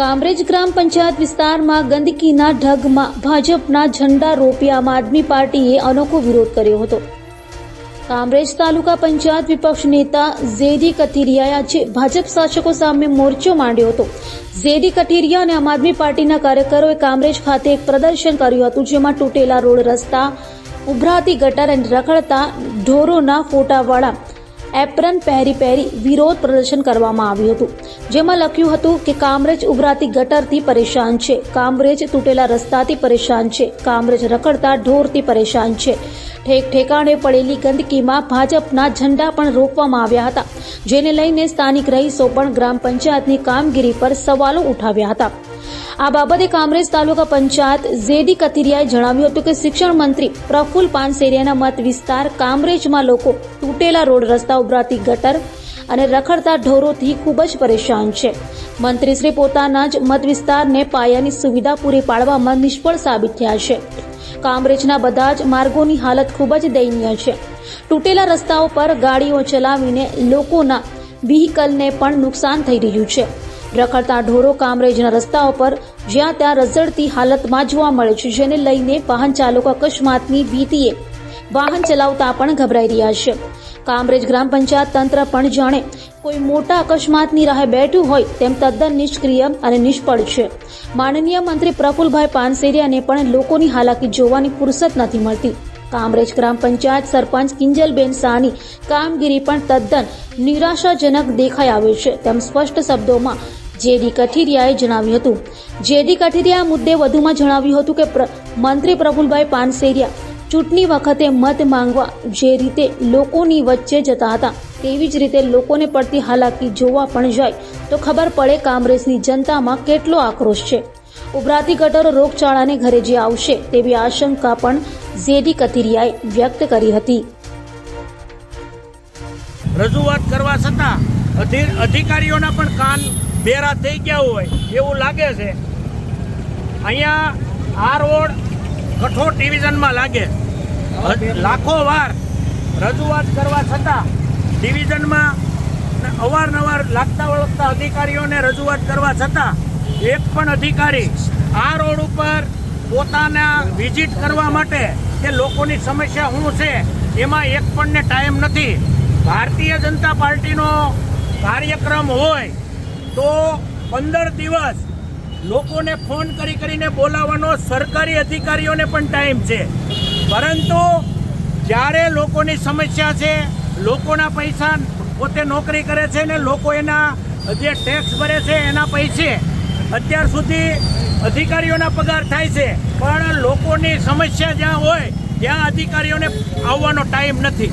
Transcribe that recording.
કામરેજ ગ્રામ પંચાયત વિસ્તારમાં ગંદકીના ઢગમાં ભાજપના ઝંડા રોપી આમ આદમી પાર્ટીએ અનોખો વિરોધ કર્યો હતો. કામરેજ તાલુકા પંચાયત વિપક્ષ નેતા ઝેડી કથિરિયાએ આજે ભાજપ શાસકો સામે મોરચો માંડ્યો હતો. ઝેડી કથિરિયા અને આમ આદમી પાર્ટીના કાર્યકરોએ કામરેજ ખાતે એક પ્રદર્શન કર્યું હતું, જેમાં તૂટેલા રોડ રસ્તા, ઉભરાતી ગટર અને રખડતા ઢોરોના ફોટાવાળા એપ્રન પહેરી પહેરી વિરોધ પ્રદર્શન કરવામાં આવ્યું હતું. જેમાં લખ્યું હતું કે, કામરેજ ઉભરાતી ગટરથી પરેશાન છે. કામરેજ તૂટેલા રસ્તાથી પરેશાન છે. કામરેજ રખડતા ઢોરથી પરેશાન છે. ઠેક ઠેકાણે પડેલી ગંદકીમાં ભાજપના ઝંડા પણ રોપવામાં આવ્યા હતા. જેને લઈને સ્થાનિક રહીશો પણ ગ્રામ પંચાયતની કામગીરી પર સવાલો ઉઠાવ્યા હતા. આ બાબતે કામરેજ તાલુકા પંચાયત ઝેડી કથિરિયાએ જણાવ્યું હતું કે શિક્ષણ મંત્રી પ્રફુલ પાનસેરિયાના મત વિસ્તાર કામરેજમાં લોકો તૂટેલા રોડ રસ્તા ઉભરાતી ગટર અને રખડતા ઢોરોથી ખૂબ જ પરેશાન છે. મંત્રીશ્રી પોતાના જ મત વિસ્તારને પાયાની સુવિધા પૂરી પાડવામાં નિષ્ફળ સાબિત થયા છે. કામરેજના બધા જ માર્ગોની હાલત ખૂબ જ દયનીય છે. તૂટેલા રસ્તાઓ પર ગાડીઓ ચલાવીને લોકોના વ્હીકલને પણ નુકસાન થઈ રહ્યું છે. રખડતા ઢોરો કામરેજના રસ્તાઓ પર જ્યાં ત્યાં રઝળતી હાલતમાં જોવા મળે છે, જેને લઈને વાહન ચાલકો અકસ્માતની ભીતિએ વાહન ચલાવતા પણ ગભરાઈ રહ્યા છે. કામરેજ ગ્રામ પંચાયત તંત્ર પણ જાણે કોઈ મોટા અકસ્માતની રાહે બેઠું હોય તેમ તદ્દન નિષ્ક્રિય અને નિષ્ફળ છે. માનનીય મંત્રી પ્રફુલભાઈ પાનસેરિયાને પણ લોકોની હાલાકી જોવાની ફુરસત નથી મળતી. કામરેજ ગ્રામ પંચાયત સરપંચ કિંજલબેન શાહની કામગીરી પણ તદ્દન નિરાશાજનક દેખાઈ આવે છે. તેમ સ્પષ્ટ શબ્દોમાં જેડી કઠિરિયાએ જણાવ્યું હતું. જેડી કઠિરિયા મુદ્દે વધુમાં જણાવ્યું હતું કે મંત્રી પ્રફુલભાઈ પાનસેરિયા ચૂંટણી વખતે મત માંગવા જે રીતે લોકોની વચ્ચે જતા હતા, તેવી જ રીતે લોકોને પડતી હાલાકી જોવા પણ જાય તો ખબર પડે કોંગ્રેસની જનતામાં કેટલો આક્રોશ છે. ઉભરાતી ગટરો રોગચાળાને ઘરે જે આવશે તેવી આશંકા પણ ઝેડી કથિરિયાએ વ્યક્ત કરી હતી. રજૂઆત કરવા છતાં અધિકારીઓના પણ કાન બેરા થઈ ગયા હોય એવું લાગે છે. અહીંયા આ રોડ કઠોળ ડિવિઝનમાં લાગે. લાખો વાર રજૂઆત કરવા છતાં ડિવિઝનમાં અવારનવાર લાગતા વળગતા અધિકારીઓને રજૂઆત કરવા છતાં એક પણ અધિકારી આ રોડ ઉપર પોતાના વિઝિટ કરવા માટે કે લોકોની સમસ્યા શું છે એમાં એક પણને ટાઈમ નથી. ભારતીય જનતા પાર્ટીનો કાર્યક્રમ હોય તો પંદર દિવસ લોકોને ફોન કરી કરીને બોલાવવાનો સરકારી અધિકારીઓને પણ ટાઈમ છે. પરંતુ જ્યારે લોકોની સમસ્યા છે, લોકોના પૈસા પોતે નોકરી કરે છે ને લોકો એના જે ટેક્સ ભરે છે એના પૈસે અત્યાર સુધી અધિકારીઓના પગાર થાય છે. પણ લોકોની સમસ્યા જ્યાં હોય, ત્યાં અધિકારીઓને આવવાનો ટાઈમ નથી.